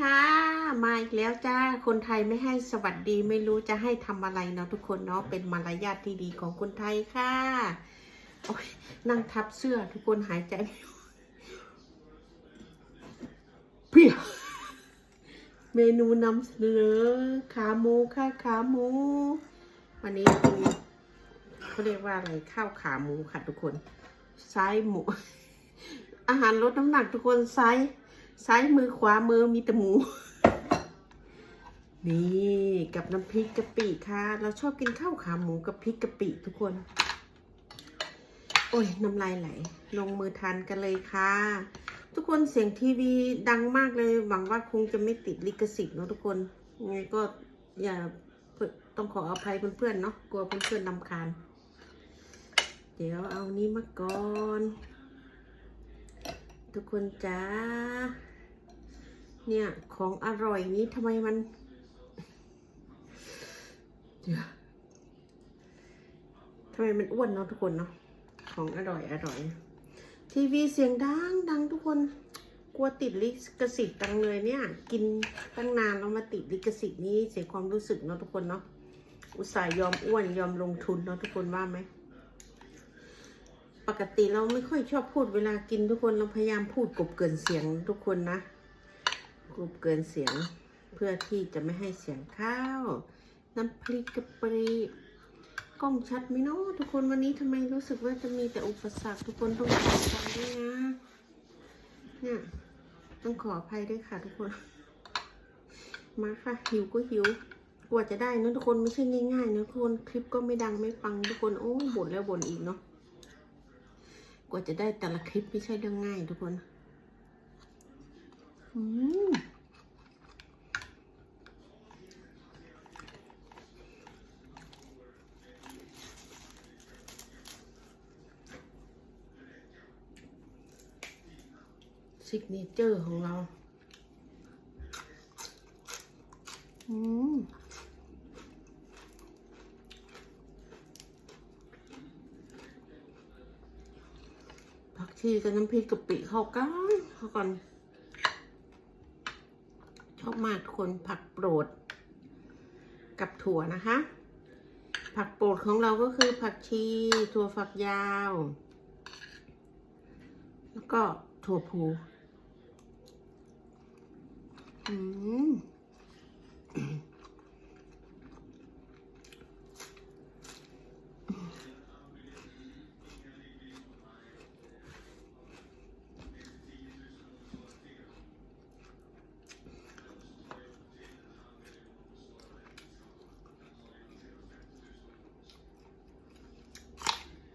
ค่ะ มาอีกแล้วจ้า คนไทยไม่ให้สวัสดีไม่รู้จะให้ทำอะไรเนาะทุกคนเนาะ เป็นมารยาทที่ดีของคนไทยค่ะโอ้ยนั่งทับเสื้อทุกคนหายใจไม่ออกเพียเมนูนำเสนอขาหมูค่ะขาหมู วันนี้เป็นเขาเรียกว่าอะไรข้าวขาหมูค่ะทุกคนไซส์หมู อาหารลดน้ำหนักทุกคนไซส์ ซ้ายมือขวามือมีแต่หมู นี่กับน้ำพริกกะปิค่ะ เราชอบกินข้าวขาหมูกับพริกกะปิทุกคน โอ้ยน้ำลายไหล ลงมือทานกันเลยค่ะ ทุกคนเสียงทีวีดังมากเลย หวังว่าคงจะไม่ติดลิขสิทธิ์เนอะทุกคนยังไงก็อย่าต้องขออภัยเพื่อนๆเนาะกลัวเพื่อนๆนำคาญ เดี๋ยวเอานี้มาก่อน ทุกคนจ้า เนี่ย ของอร่อยนี้ทำไมมันเดี๋ยวทำไมมันอ้วนเนาะทุกคนเนาะของอร่อยอร่อย ทีวีเสียงดังดังทุกคน กลัวติดลิขสิทธิ์ตังเลยเนี่ย กินตั้งนานแล้วมาติดลิขสิทธิ์นี้เสียความรู้สึกเนาะทุกคนเนาะอุตส่าห์ยอมอ้วนยอมลงทุนเนาะทุกคนว่าไหมปกติเราไม่ค่อยชอบพูดเวลากินทุกคนเราพยายามพูดกบเกินเสียงทุกคนนะ กบเกินเสียงเพื่อที่จะไม่ให้เสียงข้าว น้ำพริกกะปิกล้องชัดไหมเนาะทุกคนวันนี้ทำไมรู้สึกว่าจะมีแต่อุปสรรคทุกคนต้องขออภัยด้วยนะเนี่ยต้องขออภัยด้วยค่ะทุกคน มาค่ะหิวก็หิวกว่าจะได้นะทุกคนไม่ใช่ง่ายๆนะทุกคนคลิปก็ไม่ดังไม่ปังทุกคนโอ้บ่นแล้วบ่นอีกเนาะกว่าจะได้แต่ละคลิปไม่ใช่เรื่องง่ายทุกคน ซิกเนเจอร์ของเรา อืมผักชีกับน้ำพริกกะปิเข้ากันเข้ากัน ชอบมากคนผักโปรด กับถั่วนะคะ ผักโปรดของเราก็คือผักชี ถั่วฝักยาว แล้วก็ถั่วพูอืม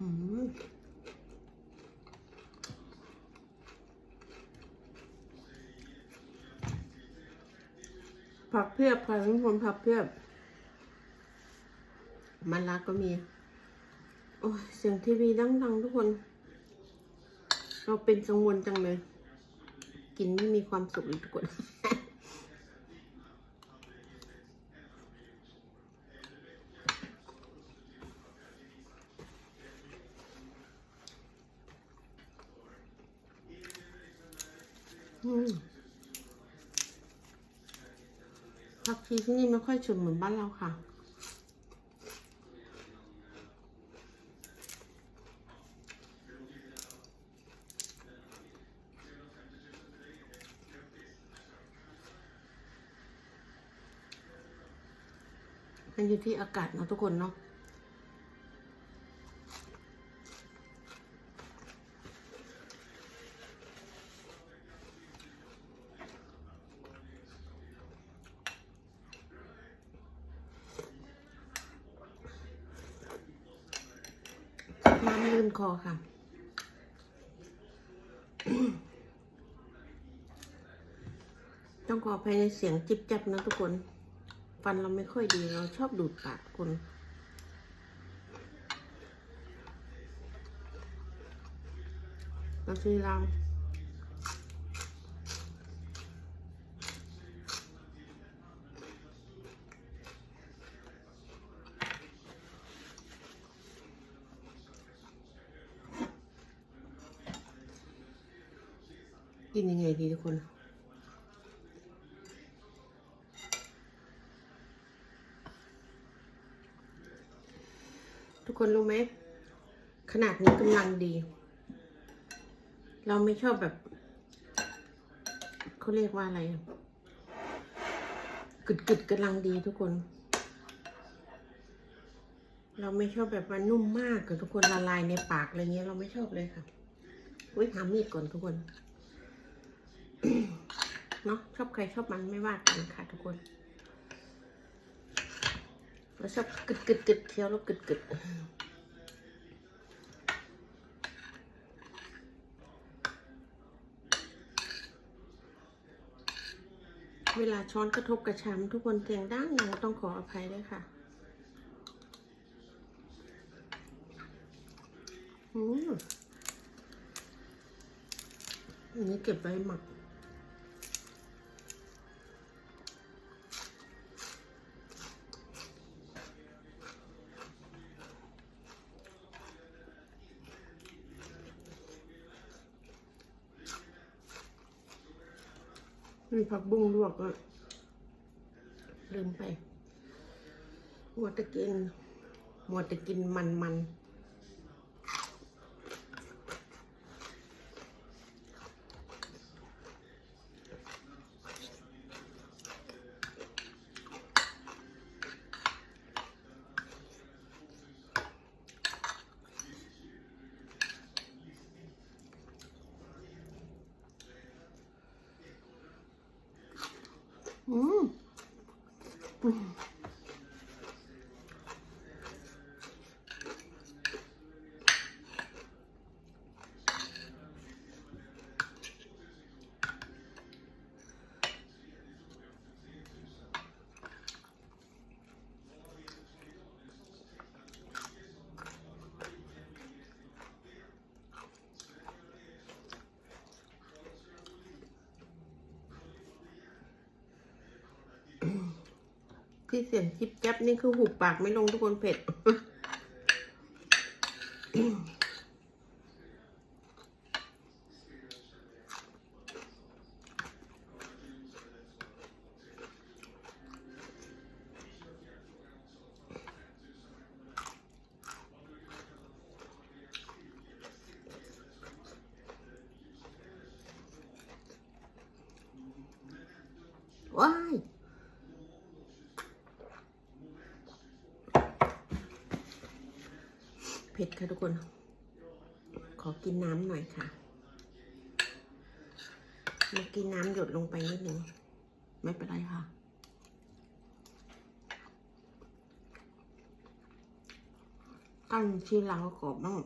อืม ผักเพียบค่ะทุกคนผักเพียบ มันลาก็มี โอ้เสียงทีวีดังๆทุกคน เราเป็นกังวลจังเลย กินไม่มีความสุขเลยทุกคน อืมีที่นี่ไม่ค่อยฉุนเหมือนบ้านเราค่ะ มันอยู่ที่อากาศเนาะทุกคนเนาะ น้ำลื่นคอค่ะต้องขออภัยในเสียงจิบจับนะทุกคน ฟันเราไม่ค่อยดีเราชอบดูดปากคน เราคือเรา กินยังไงดีทุกคน ทุกคนรู้ไหม ขนาดนี้กำลังดี เราไม่ชอบแบบเขาเรียกว่าอะไรกึดกึดกำลังดีทุกคน เราไม่ชอบแบบว่านุ่มมากกับทุกคนละลายในปากอะไรเงี้ยเราไม่ชอบเลยค่ะไว้ทามีดก่อนทุกคน เนาะชอบใครชอบมันไม่ว่ากันค่ะทุกคนเราชอบกึดกึดกึดเคี้ยวแล้วกึดกึดเวลาช้อนกระทบกระชำทุกคนเสียงดังเราต้องขออภัยด้วยค่ะอืมอันนี้เก็บไว้หมัก มีผักบุ้งลวกก็ลืมไปมัวแต่กินมัวแต่กินมันมันๆ อืมอืม ที่เสียงจิบแจับนี่คือหุบปากไม่ลงทุกคนเผ็ด ว้าย เผ็ดค่ะทุกคน ขอกินน้ำหน่อยค่ะ มากินน้ำหยดลงไปนิดนึง ไม่เป็นไรค่ะ ตั้งชื่อเรากรอบมาก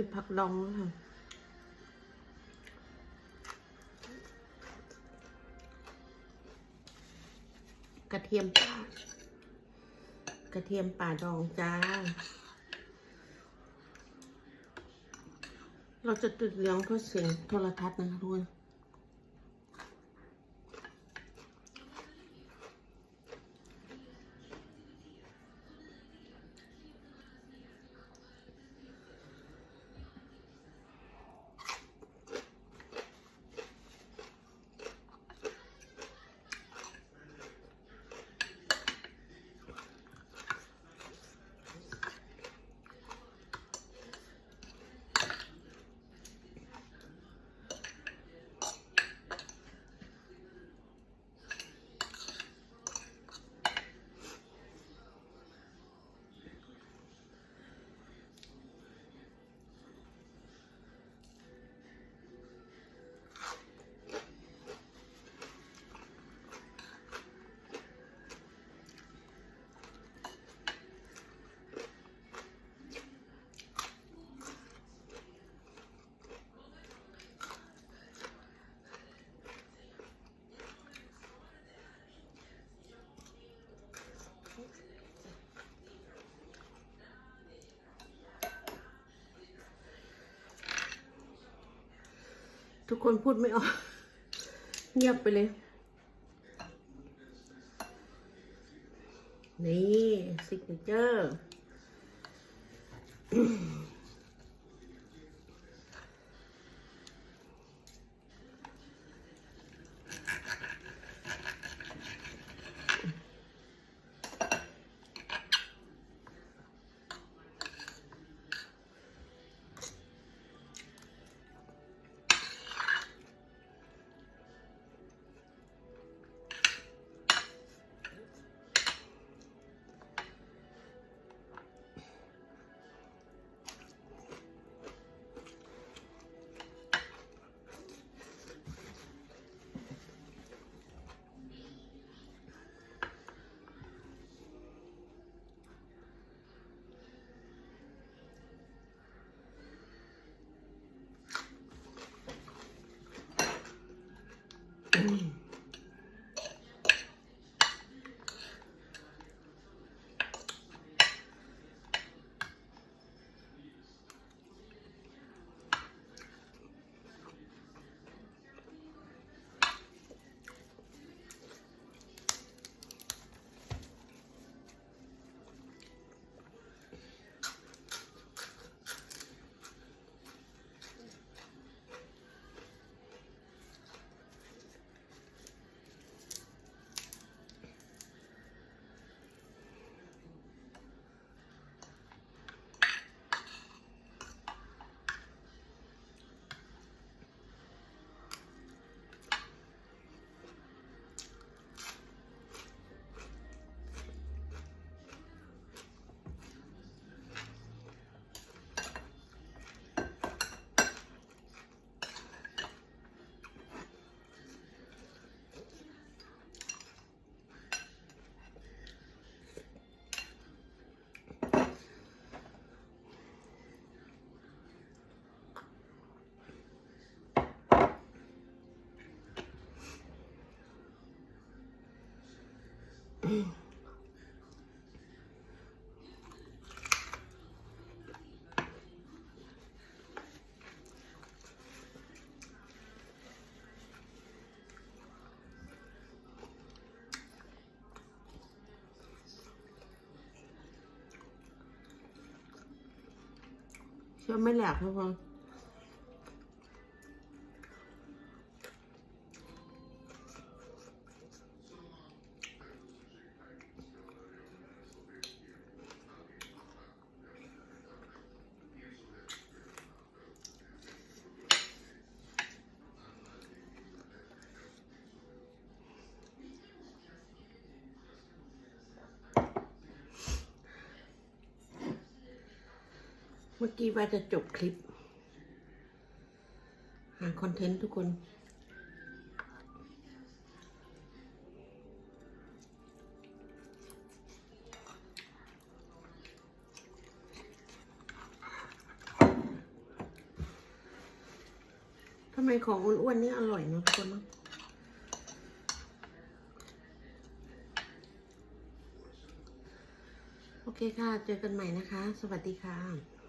มีผักดองค่ะกระเทียมป่ากระเทียมป่าดองจ้า เราจะติดเลี้ยงเพื่อเสียงโทรทัศน์นะคะทุกคน ทุกคนพูดไม่ออก เงียบไปเลย นี่ซิกเนเจอร์ เชื่อไม่แหลกทุกคน เมื่อกี้ว่าจะจบคลิป หาคอนเทนต์ทุกคน ทำไมของอ้วนๆนี่อร่อยเนอะทุกคนเนอะโอเคค่ะ เจอกันใหม่นะคะ สวัสดีค่ะ